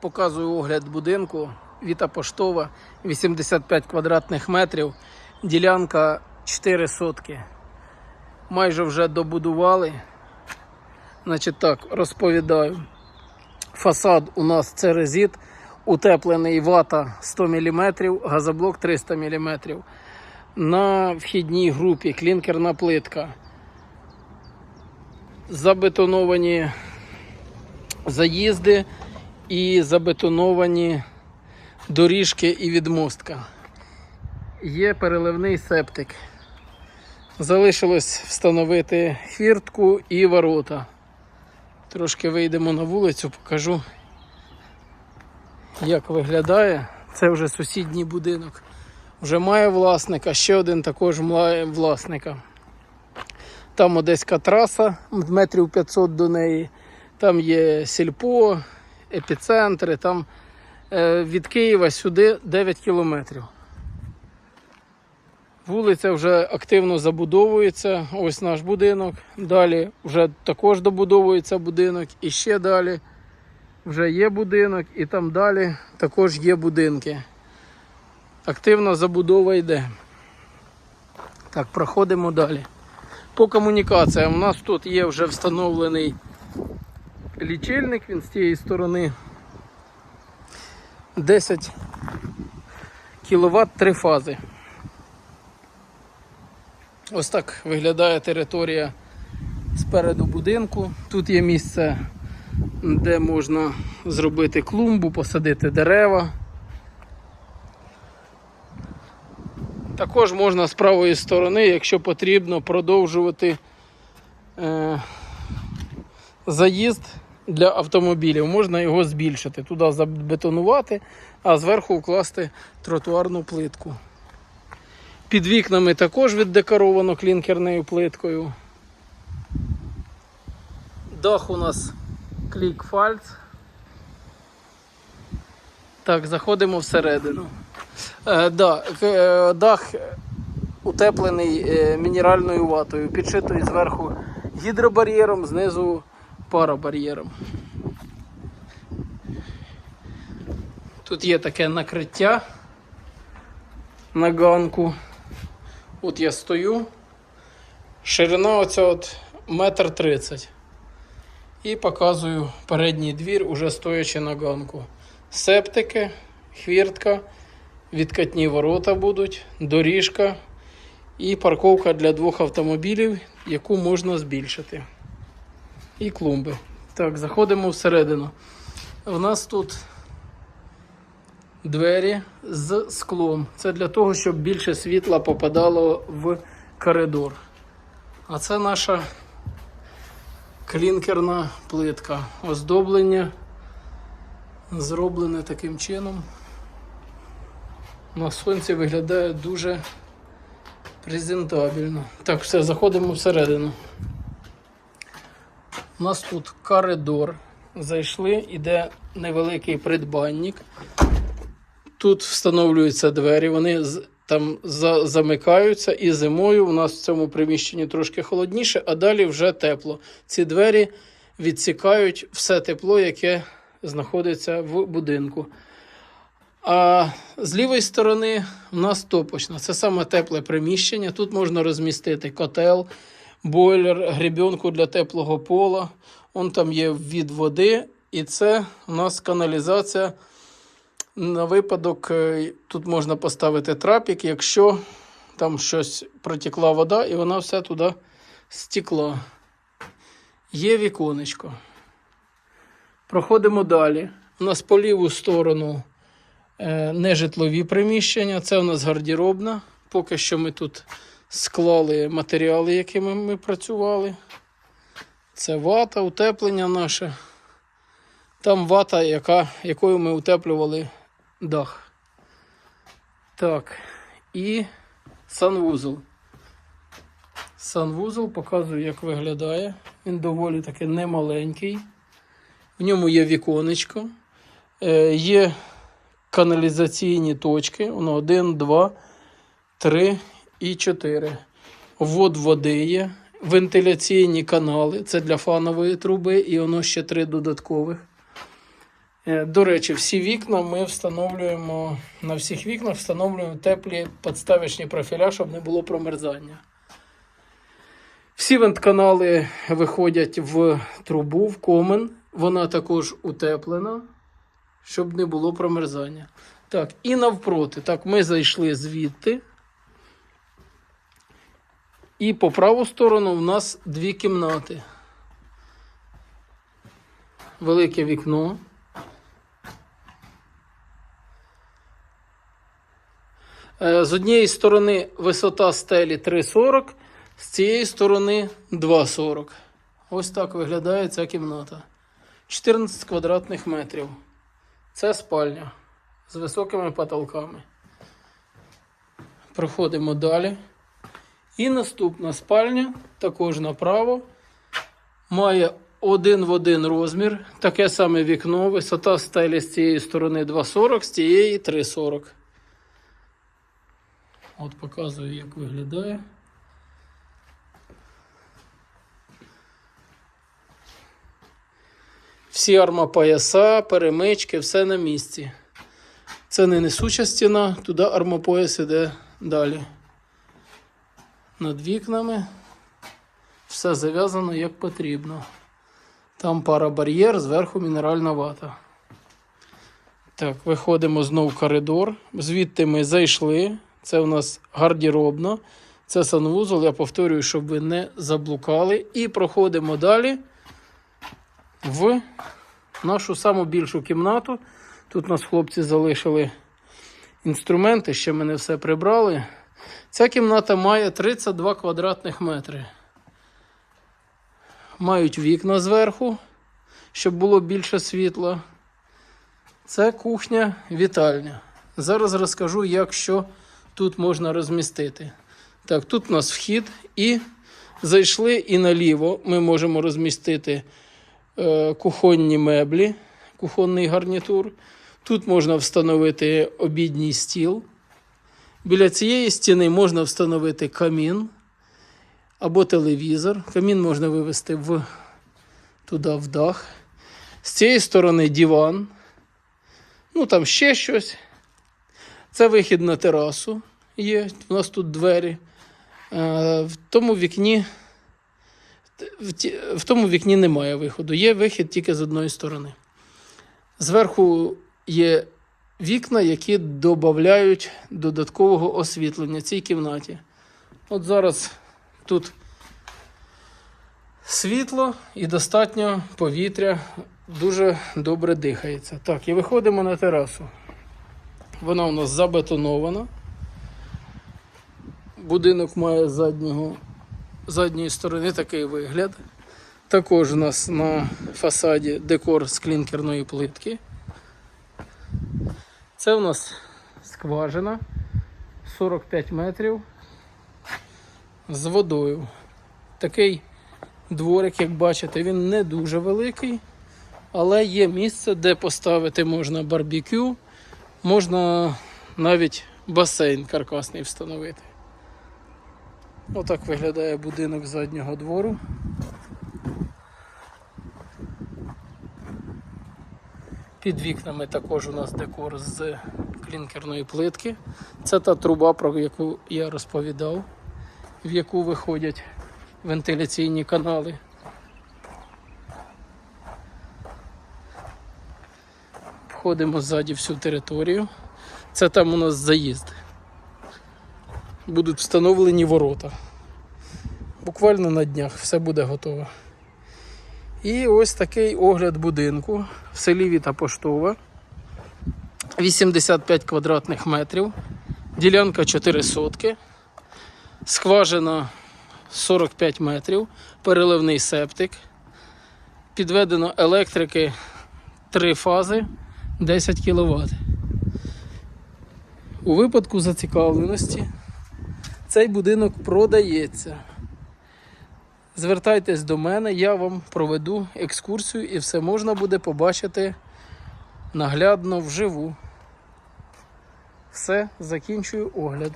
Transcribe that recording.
Показую огляд будинку Віта Поштова, 85 квадратних метрів, ділянка 4 сотки. Майже вже добудували. Значить так, розповідаю. Фасад у нас це резит, утеплений вата 100 мм, газоблок 300 мм. На вхідній групі клінкерна плитка. Забетоновані заїзди і забетоновані доріжки і відмостка. Є переливний септик. Залишилось встановити хвіртку і ворота. Трошки вийдемо на вулицю, покажу, як виглядає. Це вже сусідній будинок. Вже має власника, ще один також має власника. Там одеська траса, метрів 500 до неї. Там є сільпо, епіцентри, там е, від Києва сюди 9 кілометрів. Вулиця вже активно забудовується. Ось наш будинок. Далі вже також добудовується будинок. І ще далі вже є будинок, і там далі також є будинки. Активна забудова йде. Так, проходимо далі. По комунікаціям у нас тут є вже встановлений лічильник, він з тієї сторони 10 кВт три фази. Ось так виглядає територія спереду будинку. Тут є місце, де можна зробити клумбу, посадити дерева. Також можна з правої сторони, якщо потрібно, продовжувати е, заїзд для автомобілів. Можна його збільшити, туди забетонувати, а зверху вкласти тротуарну плитку. Під вікнами також віддекоровано клінкерною плиткою. Дах у нас клік-фальц. Так, заходимо всередину. Е, да, е, дах утеплений е, мінеральною ватою, підшитий зверху гідробар'єром, знизу парабар'єром. Тут є таке накриття на ганку. От я стою. Ширина оця от метр тридцять. І показую передній двір, уже стоячи на ганку. Септики, хвіртка, відкатні ворота будуть, доріжка і парковка для двох автомобілів, яку можна збільшити. І клумби. Так, заходимо всередину. У нас тут двері з склом. Це для того, щоб більше світла попадало в коридор. А це наша клінкерна плитка. Оздоблення зроблене таким чином. На сонці виглядає дуже презентабельно. Так, все, заходимо всередину. У нас тут коридор. Зайшли, іде невеликий придбанник. Тут встановлюються двері, вони там за, замикаються, і зимою у нас в цьому приміщенні трошки холодніше, а далі вже тепло. Ці двері відсікають все тепло, яке знаходиться в будинку. А з лівої сторони у нас топочна. Це саме тепле приміщення. Тут можна розмістити котел, бойлер, гребінку для теплого пола. Он там є від води, і це у нас каналізація. На випадок е, тут можна поставити трапік, якщо там щось протекла вода, і вона все туди стекла. Є віконечко. Проходимо далі. У нас по ліву сторону е, нежитлові приміщення. Це у нас гардеробна. Поки що ми тут склали матеріали, якими ми працювали. Це вата, утеплення наше. Там вата, яка, якою ми утеплювали дах. Так. І санвузол. Санвузол показую, як виглядає. Він доволі таки немаленький. В ньому є віконечко. Е, є каналізаційні точки. Воно 1, 2, 3 і 4. Ввод води є. Вентиляційні канали. Це для фанової труби, і воно ще три додаткових. Е, До речі, всі вікна ми встановлюємо на всіх вікнах встановлюємо теплі подставочні профіля, щоб не було промерзання. Всі вентканали виходять в трубу, в комен. Вона також утеплена, щоб не було промерзання. Так, і навпроти. Так, ми зайшли звідти. І по праву сторону в нас дві кімнати. Велике вікно. Е, З однієї сторони висота стелі 3,40, з цієї сторони 2,40. Ось так виглядає ця кімната. 14 квадратних метрів. Це спальня з високими потолками. Проходимо далі. І наступна спальня, також направо, має один в один розмір, таке саме вікно, висота стелі з цієї сторони 2,40, з цієї 3,40. От показую, як виглядає. Всі армопояса, перемички, все на місці. Це не несуча стіна, туди армопояс іде далі. Над вікнами все зав'язано як потрібно. Там парабар'єр, зверху мінеральна вата. Так, виходимо знову в коридор. Звідти ми зайшли. Це у нас гардеробна. Це санвузол. Я повторюю, щоб ви не заблукали. І проходимо далі в нашу саму більшу кімнату. Тут нас хлопці залишили інструменти, ще ми не все прибрали. Ця кімната має 32 квадратних метри. Мають вікна зверху, щоб було більше світла. Це кухня, вітальня. Зараз розкажу, як що тут можна розмістити. Так, тут у нас вхід і зайшли і наліво ми можемо розмістити е, кухонні меблі, кухонний гарнітур. Тут можна встановити обідній стіл. Біля цієї стіни можна встановити камін або телевізор. Камін можна вивести в, туди в дах. З цієї сторони диван. Ну там ще щось. Це вихід на терасу є. У нас тут двері. Е, В тому вікні. В тому вікні немає виходу. Є вихід тільки з одної сторони. Зверху є вікна, які додають додаткового освітлення цій кімнаті. От зараз тут світло і достатньо повітря, дуже добре дихається. Так, і виходимо на терасу. Вона у нас забетонована. Будинок має заднього, задньої сторони такий вигляд. Також у нас на фасаді декор з клінкерної плитки. Це у нас скважина 45 метрів з водою. Такий дворик, як бачите, він не дуже великий, але є місце, де поставити можна барбекю, можна навіть басейн каркасний встановити. Отак виглядає будинок заднього двору. Під вікнами також у нас декор з клінкерної плитки. Це та труба, про яку я розповідав, в яку виходять вентиляційні канали. Входимо ззаді всю територію. Це там у нас заїзд. Будуть встановлені ворота. Буквально на днях все буде готово. І ось такий огляд будинку в селі Віта Поштова. 85 квадратних метрів, ділянка 4 сотки, скважина 45 метрів, переливний септик, підведено електрики 3 фази 10 кВт. У випадку зацікавленості цей будинок продається. Звертайтесь до мене, я вам проведу екскурсію і все можна буде побачити наглядно вживу. Все, закінчую огляд.